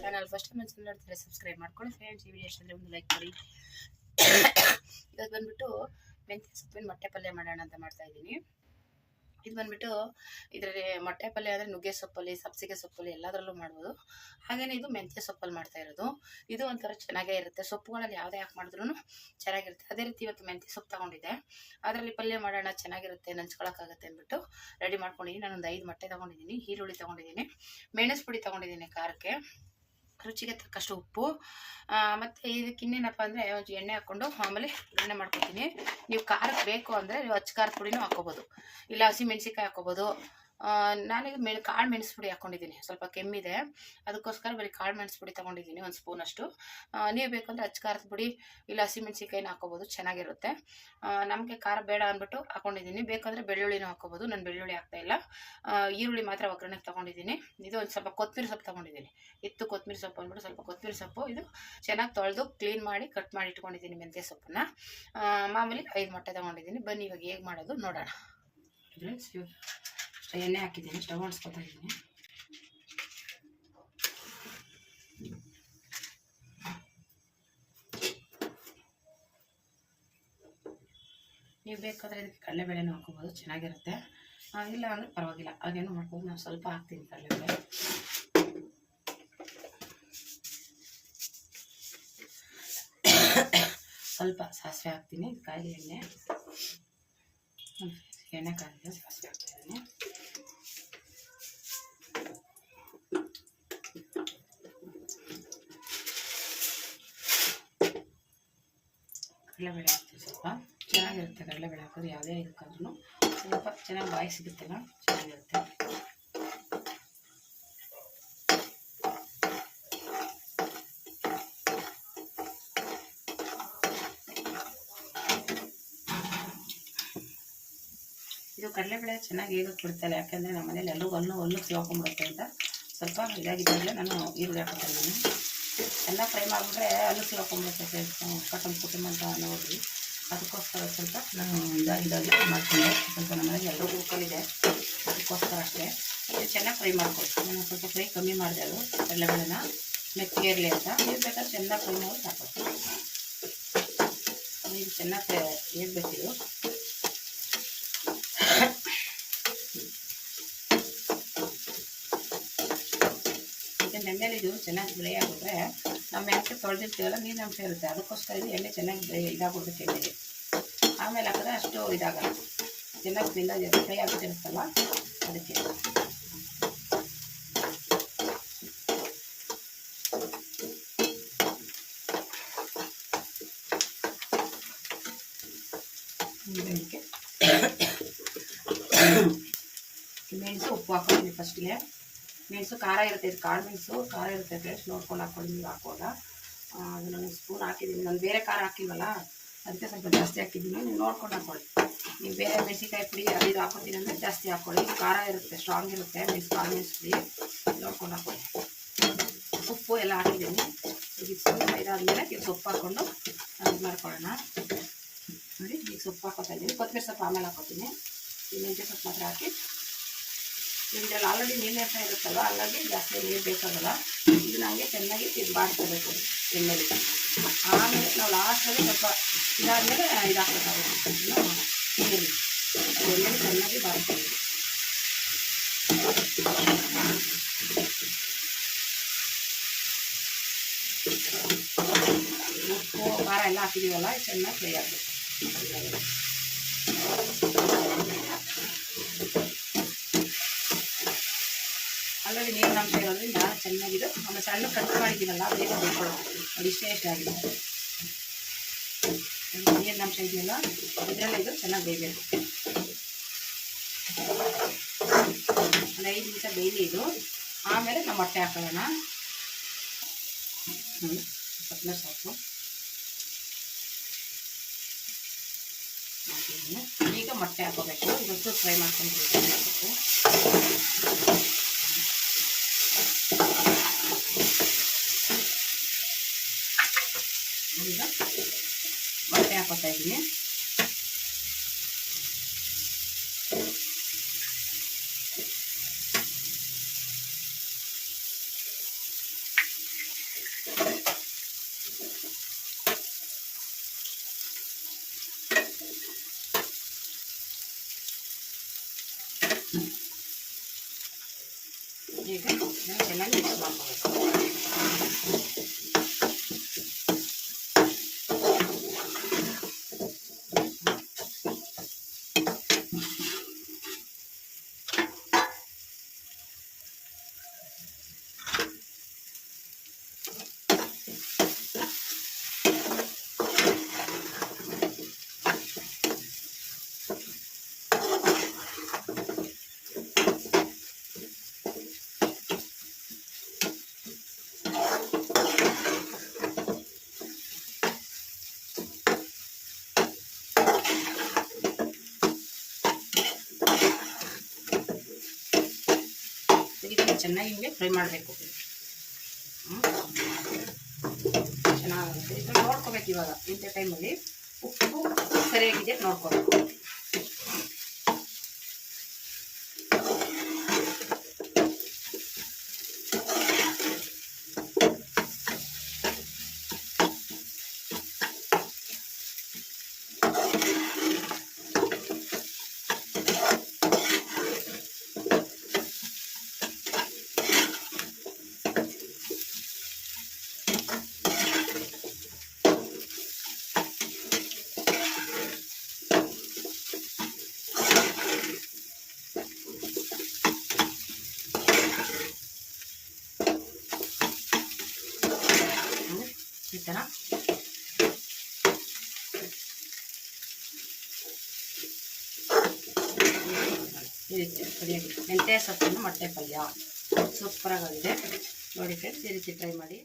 Channel first time channel ನೋಡ್ತಾರೆ subscribe ಮಾಡ್ಕೊಳ್ಳಿ. Friends ಈ ವಿಡಿಯೋ ಇಷ್ಟ ಒಂದು ಲೈಕ್ ಮಾಡಿ. ಇವತ್ತು ಬಂದ್ಬಿಟ್ಟು ಮೆಂತ್ಯ ಸೊಪ್ಪಿನ ಮೊಟ್ಟೆ ಪಲ್ಯ ಮಾಡೋಣ ಅಂತ ಮಾಡ್ತಾ ಇದ್ದೀನಿ. ಇದು ಬಂದ್ಬಿಟ್ಟು ಇದರಲ್ಲಿ ಮೊಟ್ಟೆ ಪಲ್ಯ ಅಂದರೆ ನುಗ್ಗೆ ಸೊಪ್ಪಲ್ಲಿ, ಸಬ್ಸಿಗೆ ಸೊಪ್ಪಲ್ಲಿ ಎಲ್ಲದರಲ್ಲೂ ಮಾಡ್ಬೋದು. ಹಾಗೆಯೇ ಇದು ಮೆಂತ್ಯ ಸೊಪ್ಪಲ್ಲಿ ಮಾಡ್ತಾ ಇರೋದು. ಇದು ಒಂಥರ ಚೆನ್ನಾಗೇ ಇರುತ್ತೆ. ಸೊಪ್ಪುಗಳಲ್ಲಿ ಯಾವುದೇ ಹಾಕಿ ಮಾಡಿದ್ರು ಚೆನ್ನಾಗಿರುತ್ತೆ. ಅದೇ ರೀತಿ ಇವತ್ತು ಮೆಂತ್ಯ ಸೊಪ್ಪು ತಗೊಂಡಿದ್ದೆ. ಅದರಲ್ಲಿ ಪಲ್ಯ ಮಾಡೋಣ, ಚೆನ್ನಾಗಿರುತ್ತೆ, ನಂಚ್ಕೊಳಕ್ಕಾಗತ್ತೆ ಅಂದ್ಬಿಟ್ಟು ರೆಡಿ ಮಾಡ್ಕೊಂಡಿದ್ದೀನಿ ನಾನೊಂದು ಐದು ಮೊಟ್ಟೆ ತೊಗೊಂಡಿದ್ದೀನಿ ಈರುಳ್ಳಿ ತೊಗೊಂಡಿದ್ದೀನಿ ಮೆಣಸು ಪುಡಿ ತೊಗೊಂಡಿದ್ದೀನಿ ಖಾರಕ್ಕೆ. ರುಚಿಗೆ ತಕ್ಕಷ್ಟು ಉಪ್ಪು ಮತ್ತು ಇದಕ್ಕೆ ಇನ್ನೇನಪ್ಪ ಅಂದರೆ ಒಂದು ಎಣ್ಣೆ ಹಾಕ್ಕೊಂಡು ಆಮೇಲೆ ಎಣ್ಣೆ ಮಾಡ್ಕೊತೀನಿ ನೀವು ಖಾರಕ್ಕೆ ಬೇಕು ಅಂದರೆ ನೀವು ಅಚ್ಚ ಖಾರದ ಪುಡಿನೂ ಹಾಕ್ಕೋಬೋದು. ಇಲ್ಲ ಹಸಿ ಮೆಣಸಿನ್ಕಾಯಿ ಹಾಕ್ಕೋಬೋದು. ನಾನೀಗ ಮೆಣ್, ಕಾಳು ಮೆಣಸು ಪುಡಿ ಹಾಕ್ಕೊಂಡಿದ್ದೀನಿ ಸ್ವಲ್ಪ ಕೆಮ್ಮಿದೆ. ಅದಕ್ಕೋಸ್ಕರ ಬರೀ ಕಾಳು ಮೆಣಸು ಪುಡಿ ತೊಗೊಂಡಿದ್ದೀನಿ ಒಂದು ಸ್ಪೂನಷ್ಟು ನೀವು ಬೇಕಂದ್ರೆ ಅಚ್ಚ ಖಾರದ ಪುಡಿ ಇಲ್ಲ ಹಸಿ ಹಾಕೋಬೋದು, ಚೆನ್ನಾಗಿರುತ್ತೆ. ನಮಗೆ ಖಾರ ಬೇಡ ಅಂದ್ಬಿಟ್ಟು ಹಾಕ್ಕೊಂಡಿದ್ದೀನಿ ಬೇಕಂದರೆ ಬೆಳ್ಳುಳ್ಳಿನೂ ಹಾಕೋಬೋದು, ನಾನು ಬೆಳ್ಳುಳ್ಳಿ ಹಾಕ್ತಾ ಇಲ್ಲ. ಈರುಳ್ಳಿ ಮಾತ್ರ ಒಗ್ಗರಣೆಗೆ ತೊಗೊಂಡಿದ್ದೀನಿ ಇದು ಒಂದು ಸ್ವಲ್ಪ ಕೊತ್ತಂಬರಿ ಸೊಪ್ಪು ತೊಗೊಂಡಿದ್ದೀನಿ ಇತ್ತು ಕೊತ್ತಂಬರಿ ಸೊಪ್ಪು ಅಂದ್ಬಿಟ್ಟು ಸ್ವಲ್ಪ ಕೊತ್ತಂಬರಿ ಸೊಪ್ಪು. ಇದು ಚೆನ್ನಾಗಿ ತೊಳೆದು ಕ್ಲೀನ್ ಮಾಡಿ ಕಟ್ ಮಾಡಿ ಇಟ್ಕೊಂಡಿದ್ದೀನಿ ಮೆಂತ್ಯ ಸೊಪ್ಪನ್ನ. ಮಾಮೂಲಿ ಐದು ಮೊಟ್ಟೆ ತೊಗೊಂಡಿದ್ದೀನಿ ಬನ್ನಿ ಇವಾಗ ಹೇಗೆ ಮಾಡೋದು ನೋಡೋಣ. ಎಣ್ಣೆ ಹಾಕಿದ್ದೀನಿ ಸ್ಟವ್ ಆಡಿಸ್ಕೊತಾ ಇದ್ದೀನಿ. ನೀವು ಬೇಕಾದರೆ ಇದಕ್ಕೆ ಕಡಲೆಬೇಳೆನೂ ಹಾಕೋಬೋದು ಚೆನ್ನಾಗಿರುತ್ತೆ. ಇಲ್ಲ ಅಂದರೆ ಪರವಾಗಿಲ್ಲ. ಹಾಗೇನು ಮಾಡ್ಬೋದು ನಾನು ಸ್ವಲ್ಪ ಹಾಕ್ತೀನಿ ಕಡಲೆಬೇಳೆ. ಸ್ವಲ್ಪ ಸಾಸಿವೆ ಹಾಕ್ತೀನಿ ಕಾಯಿ ಎಣ್ಣೆ. ಎಣ್ಣೆ ಕಾಯಿದೆ ಸಾಸಿವೆ ಹಾಕ್ತಿದ್ದೀನಿ ಕಡಲೆಬೇಳೆ ಹಾಕ್ತೀವಿ ಸ್ವಲ್ಪ. ಚೆನ್ನಾಗಿರುತ್ತೆ ಕಡಲೆಬೇಳೆ ಹಾಕೋದು, ಯಾವುದೇ ಇದಕ್ಕಾದ್ರೂ. ಸ್ವಲ್ಪ ಚೆನ್ನಾಗಿ ಬಾಯಿ ಸಿಗುತ್ತಲ್ಲ, ಚೆನ್ನಾಗಿರುತ್ತೆ. ಇದು ಕಡಲೆಬೇಳೆ ಚೆನ್ನಾಗಿ ಹೇಗೆ ಕೊಡ್ತಾರೆ, ಯಾಕಂದರೆ ನಮ್ಮ ಮನೇಲಿ ಎಲ್ಲರೂ ಹಲ್ಲು ಹಲ್ಲು ಸಿಗಾಕೊಂಡ್ಬಿಡುತ್ತೆ ಅಂತ. ಸ್ವಲ್ಪ ಇದಾಗಿದ್ದಾಗಲೇ ನಾನು ಈರುಳ್ಳಿ ಹಾಕೋತಾ ಇದ್ದೀನಿ. ಎಲ್ಲ ಫ್ರೈ ಮಾಡಿಬಿಟ್ರೆ ಅಲ್ಲಿ ಸಿಗಾಕೊಂಡ್ಬಿಡುತ್ತೆ ಕಟಮ್ ಕುಟುಂಬ ಅಂತ ನೋಡಿರಿ. ಅದಕ್ಕೋಸ್ಕರ ಸ್ವಲ್ಪ ನಾನು ಇದಾಗಿದ್ದಾಗಿ ಮಾಡ್ತೀನಿ. ಸ್ವಲ್ಪ ನಮ್ಮ ಎಲ್ಲರೂ ಕಲಿದೆ ಅದಕ್ಕೋಸ್ಕರ ಅಷ್ಟೇ. ಇದು ಚೆನ್ನಾಗಿ ಫ್ರೈ ಮಾಡ್ಕೊಳ್ತೀನಿ ನಾನು ಸ್ವಲ್ಪ ಫ್ರೈ ಕಮ್ಮಿ ಮಾಡಿದೆ ಅದು. ಎಲ್ಲಗಳನ್ನ ಮೆತ್ತಿಗೆ ಇರಲಿ ಅಂತ. ನೀವು ಬೇಕಾದ್ರೆ ಚೆನ್ನಾಗಿ ಫ್ರೈ ಮಾಡಿ ಸಾಕು. ಇದು ಚೆನ್ನಾಗಿ ಹೇಗಬೇಕಿದು ಯಾಕೆಂದ್ರೆ ಎಣ್ಣೆಲಿ ಇದು ಚೆನ್ನಾಗಿ ಫ್ರೈ ಆಗಿಬಿಟ್ರೆ ನಮ್ಮ ಎಣ್ಣೆ ತೊಳೆದಿರ್ತೀವಲ್ಲ ನೀರಿನ ಅಂಶ ಇರುತ್ತೆ ಅದಕ್ಕೋಸ್ಕರ ಇದು ಎಣ್ಣೆ ಚೆನ್ನಾಗಿ ಫ್ರೈ ಇದಾಗ್ಬಿಡ್ಬೇಕು ಎಣ್ಣೆಗೆ ಆಮೇಲೆ ಹಾಕಿದ್ರೆ ಅಷ್ಟು ಇದಾಗಲ್ಲ. ಚೆನ್ನಾಗಿ ಫ್ರೈ ಫ್ರೈ ಆಗ್ಬಿಟ್ಟಿರುತ್ತಲ್ಲ, ಅದಕ್ಕೆ. ಇದಕ್ಕೆ ಮೆಣಸು ಉಪ್ಪು ಹಾಕ್ತೀನಿ ಫಸ್ಟಿಗೆ ಮೆಣಸು ಖಾರ ಇರುತ್ತೆ, ಇದು ಕಾಳು ಮೆಣಸು ಖಾರ ಇರುತ್ತೆ ಟೇಸ್ಟ್ ನೋಡ್ಕೊಂಡು ಹಾಕ್ಕೊಳ್ಳಿ, ನೀವು ಹಾಕುವಾಗ ಅದು ನಾನು ಸ್ಪೂನ್ ಹಾಕಿದ್ದೀನಿ. ನಾನು ಬೇರೆ ಖಾರ ಹಾಕಿಲ್ವಲ್ಲ, ಅದಕ್ಕೆ ಸ್ವಲ್ಪ ಜಾಸ್ತಿ ಹಾಕಿದ್ದೀನಿ. ನೀವು ನೋಡ್ಕೊಂಡು ಹಾಕ್ಕೊಳ್ಳಿ. ನೀವು ಬೇರೆ ಮೆಣಸಿನಕಾಯಿ ಪುಡಿ ಅದು ಇದು ಹಾಕೋತೀನಿ ಅಂದರೆ ಜಾಸ್ತಿ ಹಾಕ್ಕೊಳ್ಳಿ. ಇದು ಖಾರ ಇರುತ್ತೆ ಸ್ಟ್ರಾಂಗ್ ಇರುತ್ತೆ, ಮೆಣಸು ಕಾಳು ಮೆಣಸು ಪುಡಿ. ನೋಡ್ಕೊಂಡು ಹಾಕ್ಕೊಳ್ಳಿ. ಉಪ್ಪು ಎಲ್ಲ ಹಾಕಿದ್ದೀನಿ. ಇದು ಸ್ವಲ್ಪ ಇದಾದಮೇಲೆ ಈಗ ಸೊಪ್ಪು ಹಾಕ್ಕೊಂಡು ಇದು ಮಾಡ್ಕೊಳ್ಳೋಣ. ನೋಡಿ, ಈಗ ಸೊಪ್ಪು ಹಾಕೋತಾ ಇದ್ದೀನಿ. ಕೊತ್ತಂಬರಿ ಸೊಪ್ಪು ಆಮೇಲೆ ಹಾಕೋತೀನಿ. ಈ ಮೆಂತ್ಯ ಸೊಪ್ಪು ಮಾತ್ರ ಹಾಕಿ ಇದರಲ್ಲಿ ಆಲ್ರೆಡಿ ನೀರು ನೀರ್ತಾ ಇರುತ್ತಲ್ವ? ಹಾಗಾಗಿ ಜಾಸ್ತಿ ನೀರು ಬೇಕಾಗಲ್ಲ. ಇದು ನನಗೆ ಚೆನ್ನಾಗಿ ಇದು ಬಾಡ್ಕೋಬೇಕು ಎಣ್ಣೆಲಿ. ಆಮೇಲೆ ನಾವು ಲಾಸ್ಟಲ್ಲಿ ಸ್ವಲ್ಪ ಇದಾದಮೇಲೆ ಇದು ಹಾಕಬೇಕಾಗುತ್ತೆ. ನೀರು. ಎಣ್ಣೆಲಿ ಚೆನ್ನಾಗಿ ಬಾಡ್ಕೋಬೇಕು ಉಪ್ಪು, ಖಾರ ಎಲ್ಲ ಹಾಕಿದ್ದೀವಲ್ಲ ಇದು ಚೆನ್ನಾಗಿ ಫ್ರೈ ಆಗಬೇಕು. ಆಲ್ರೆಡಿ ನೀರಿನ ಅಂಶ ಇರೋದ್ರಿಂದ ಚೆನ್ನಾಗಿದೆ ಆಮೇಲೆ ಸಣ್ಣ ಕಟ್ ಮಾಡಿದ್ದೀವಲ್ಲ ಬೇಗ ಬೇಯ್ಕೊಳ್ಳೋದು ಅದು ಇಷ್ಟೇ ಆಗಿದೆ. ನೀರಿನ ಅಂಶ ಇದೆಯಲ್ಲ, ಇದರಲ್ಲೇ ಇದು ಚೆನ್ನಾಗಿ ಬೇಯಬೇಕು. ಒಂದು ಐದು ನಿಮಿಷ ಬೇಯಲಿ ಇದು. ಆಮೇಲೆ ನಾವು ಮೊಟ್ಟೆ ಹಾಕೊಳ್ಳೋಣ. ಹ್ಞೂ ಸಾಕು. ಈಗ ಮೊಟ್ಟೆ ಹಾಕೋಬೇಕು. ಇದೊಂದು ಫ್ರೈ ಮಾಡ್ಕೊಂಡು ಹಾಕಬೇಕು चाहिए ठीक है। चला ಚೆನ್ನಾಗಿ ಹಿಂಗೆ ಫ್ರೈ ಮಾಡಬೇಕು. ಚೆನ್ನಾಗುತ್ತೆ ಇದನ್ನು ನೋಡ್ಕೋಬೇಕು ಇವಾಗ ಇಂಥ ಟೈಮಲ್ಲಿ ಉಪ್ಪು ಸರಿಯಾಗಿದೆ ನೋಡ್ಕೋಬೇಕು. ಈ ಥರ ಈ ರೀತಿ ಪಲ್ಯ ಮೆಂತ್ಯ ಸೊಪ್ಪಿನ ಮೊಟ್ಟೆ ಪಲ್ಯ. ಸೂಪರಾಗಿದೆ. ನೋಡಿ ಫ್ರೆಂಡ್ಸ್ ಈ ರೀತಿ ಟ್ರೈ ಮಾಡಿ.